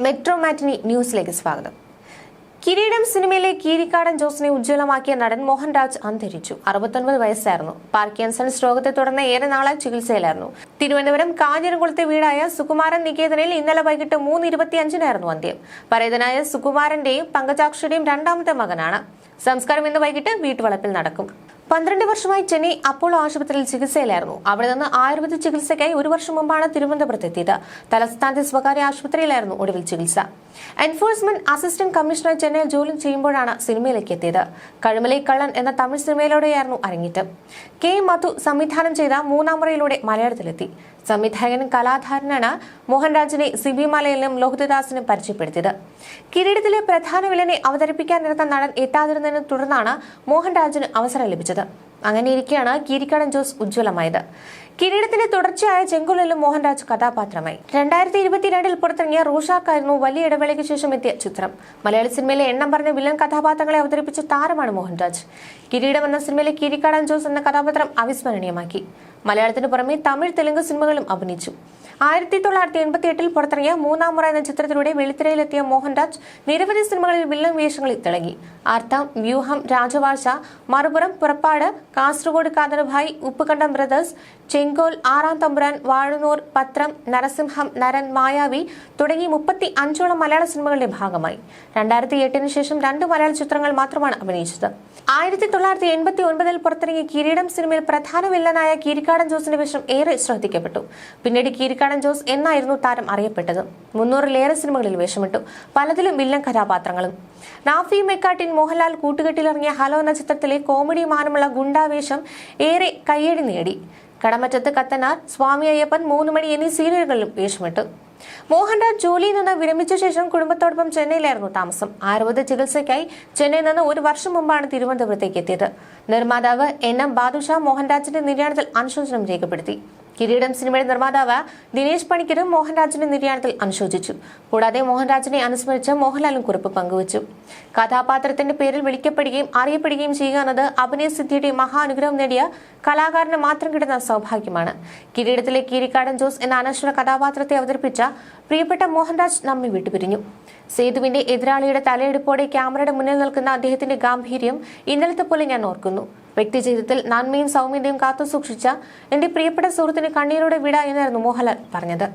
Metro മാറ്റിനി ന്യൂസിലേക്ക് സ്വാഗതം. കിരീടം സിനിമയിലെ കീരിക്കാടൻ ജോസിനെ ഉജ്ജ്വലമാക്കിയ നടൻ മോഹൻരാജ് അന്തരിച്ചു. അറുപത്തൊൻപത് വയസ്സായിരുന്നു. പാർക്കിൻസൺസ് രോഗത്തെ തുടർന്ന് ഏറെ നാളായി ചികിത്സയിലായിരുന്നു. തിരുവനന്തപുരം കാഞ്ഞിരംകുളത്തെ വീടായ സുകുമാരൻ നികേതനിൽ ഇന്നലെ വൈകിട്ട് മൂന്ന് ഇരുപത്തിയഞ്ചിനായിരുന്നു അന്ത്യം. പരേതനായ സുകുമാരന്റെയും പങ്കജാക്ഷിയുടെയും രണ്ടാമത്തെ മകനാണ്. സംസ്കാരം ഇന്ന് വൈകിട്ട് വീട്ടുവളപ്പിൽ നടക്കും. പന്ത്രണ്ട് വർഷമായി ചെന്നൈ അപ്പോളോ ആശുപത്രിയിൽ ചികിത്സയിലായിരുന്നു. അവിടെ നിന്ന് ആയുർവേദ ചികിത്സയ്ക്കായി ഒരു വർഷം മുമ്പാണ് തിരുവനന്തപുരത്ത് എത്തിയത് തലസ്ഥാനത്തെ സ്വകാര്യ ആശുപത്രിയിലായിരുന്നു ഒടുവിൽ ചികിത്സ. എൻഫോഴ്സ്മെന്റ് അസിസ്റ്റന്റ് കമ്മീഷണർ ചെന്നൈയിൽ ജോലി ചെയ്യുമ്പോഴാണ് സിനിമയിലേക്ക് എത്തിയത്. കഴുമലൈ കള്ളൻ എന്ന തമിഴ് സിനിമയിലൂടെയായിരുന്നു അരങ്ങിട്ട് കെ. മധു സംവിധാനം ചെയ്ത മൂന്നാം മുറയിലൂടെ മലയാളത്തിലെത്തി. സംവിധായകനും കലാധാരനാണ് മോഹൻരാജിനെ സിബി മലയിലും ലോഹിതദാസിനും പരിചയപ്പെടുത്തിയത്. കിരീടത്തിലെ പ്രധാന വില്ലനെ അവതരിപ്പിക്കാനിരുന്ന നടൻ എത്താതിരുന്നതിനെ തുടർന്നാണ് മോഹൻരാജിന് അവസരം ലഭിച്ചത്. അങ്ങനെയിരിക്കെയാണ് കീരിക്കാടൻ ജോസ് ഉജ്ജ്വലമായത്. കിരീടത്തിന്റെ തുടർച്ചയായ ചെങ്കുലിലും മോഹൻരാജ് കഥാപാത്രമായി. രണ്ടായിരത്തി ഇരുപത്തിരണ്ടിൽ പുറത്തിറങ്ങിയ റൂഷാക്കായിരുന്നു വലിയ ഇടവേളയ്ക്ക് ശേഷം എത്തിയ ചിത്രം. മലയാള സിനിമയിലെ എണ്ണം പറഞ്ഞ വില്ലൻ കഥാപാത്രങ്ങളെ അവതരിപ്പിച്ച താരമാണ് മോഹൻരാജ്. കിരീടം എന്ന സിനിമയിലെ കിരിക്കാടൻ ജോസ് എന്ന കഥാപാത്രം അവിസ്മരണീയമാക്കി. മലയാളത്തിന് പുറമെ തമിഴ് തെലുങ്ക് സിനിമകളും അഭിനയിച്ചു. ആയിരത്തി തൊള്ളായിരത്തി എൺപത്തി എട്ടിൽ പുറത്തിറങ്ങിയ മൂന്നാം മുറ എന്ന ചിത്രത്തിലൂടെ വെളിത്തിരയിലെത്തിയ മോഹൻരാജ് നിരവധി സിനിമകളിൽ വില്ലൻ വേഷങ്ങളിൽ തിളങ്ങി. അർത്ഥം വ്യൂഹം രാജവാഴ്ച മറുപുറം പുറപ്പാട് കാസർഗോഡ് കാതർഭായ് ഉപ്പുകണ്ടം ബ്രദേഴ്സ് ചെങ്കോൽ ആറാം തമ്പുരാൻ വാഴനൂർ പത്രം നരസിംഹം നരൻ മായാവി തുടങ്ങി മുപ്പത്തി അഞ്ചോളം മലയാള സിനിമകളുടെ ഭാഗമായി. രണ്ടായിരത്തി എട്ടിന് ശേഷം രണ്ട് മലയാള ചിത്രങ്ങൾ മാത്രമാണ് അഭിനയിച്ചത്. ആയിരത്തി തൊള്ളായിരത്തി എൺപത്തി ഒൻപതിൽ പുറത്തിറങ്ങിയ കിരീടം സിനിമയിൽ പ്രധാന വില്ലനായ കീരിക്കാടൻ ജോസിന്റെ വേഷം ഏറെ ശ്രദ്ധിക്കപ്പെട്ടു. പിന്നീട് കീരിക്കാടൻ ജോസ് എന്നായിരുന്നു താരം അറിയപ്പെട്ടത്. മുന്നൂറിലേറെ സിനിമകളിൽ വേഷമിട്ടു. പലതിലും വില്ലൻ കഥാപാത്രങ്ങളും. നാഫി മെക്കാട്ടിൻ മോഹൻലാൽ കൂട്ടുകെട്ടിലിറങ്ങിയ ഹലോ എന്ന ചിത്രത്തിലെ കോമഡി മാനമുള്ള ഗുണ്ടാവേഷം ഏറെ കയ്യടി നേടി. കടമറ്റത്ത് കത്തനാർ സ്വാമി അയ്യപ്പൻ മൂന്ന് മണി എന്നീ സീരിയലുകളിലും വേഷമിട്ടു. മോഹൻരാജ് ജോലിയിൽ നിന്ന് വിരമിച്ച ശേഷം കുടുംബത്തോടൊപ്പം ചെന്നൈയിലായിരുന്നു താമസം. ആയുർവേദ ചികിത്സയ്ക്കായി ചെന്നൈയിൽ നിന്ന് ഒരു വർഷം മുമ്പാണ് തിരുവനന്തപുരത്തേക്ക് എത്തിയത്. നിർമ്മാതാവ് എൻ എം ബാദുഷാ മോഹൻരാജിന്റെ നിര്യാണത്തിൽ അനുശോചനം രേഖപ്പെടുത്തി. കിരീടം സിനിമയുടെ നിർമ്മാതാവ് ദിനേശ് പണിക്കരും മോഹൻരാജിന്റെ നിര്യാണത്തിൽ അനുശോചിച്ചു. കൂടാതെ മോഹൻരാജിനെ അനുസ്മരിച്ച് മോഹൻലാലും കുറിപ്പ് പങ്കുവച്ചു. കഥാപാത്രത്തിന്റെ പേരിൽ വിളിക്കപ്പെടുകയും അറിയപ്പെടുകയും ചെയ്യുക എന്നത് അഭിനയ സിദ്ധിയുടെ മഹാനുഗ്രഹം നേടിയ കലാകാരന് മാത്രം കിട്ടുന്ന സൗഭാഗ്യമാണ്. കിരീടത്തിലെ കീരിക്കാടൻ ജോസ് എന്ന അനശ്വര കഥാപാത്രത്തെ അവതരിപ്പിച്ച പ്രിയപ്പെട്ട മോഹൻരാജ് നമ്മെ വിട്ടുപിരിഞ്ഞു. സേതുവിന്റെ എതിരാളിയുടെ തലയെടുപ്പോടെ ക്യാമറയുടെ മുന്നിൽ നിൽക്കുന്ന അദ്ദേഹത്തിന്റെ ഗാംഭീര്യം ഇന്നലത്തെ പോലെ ഞാൻ ഓർക്കുന്നു. വ്യക്തിജീവിതത്തിൽ നന്മയും സൗമ്യതയും കാത്തുസൂക്ഷിച്ച എന്റെ പ്രിയപ്പെട്ട സുഹൃത്തിന് കണ്ണീരോടെ വിട എന്നായിരുന്നു മോഹൻലാൽ പറഞ്ഞത്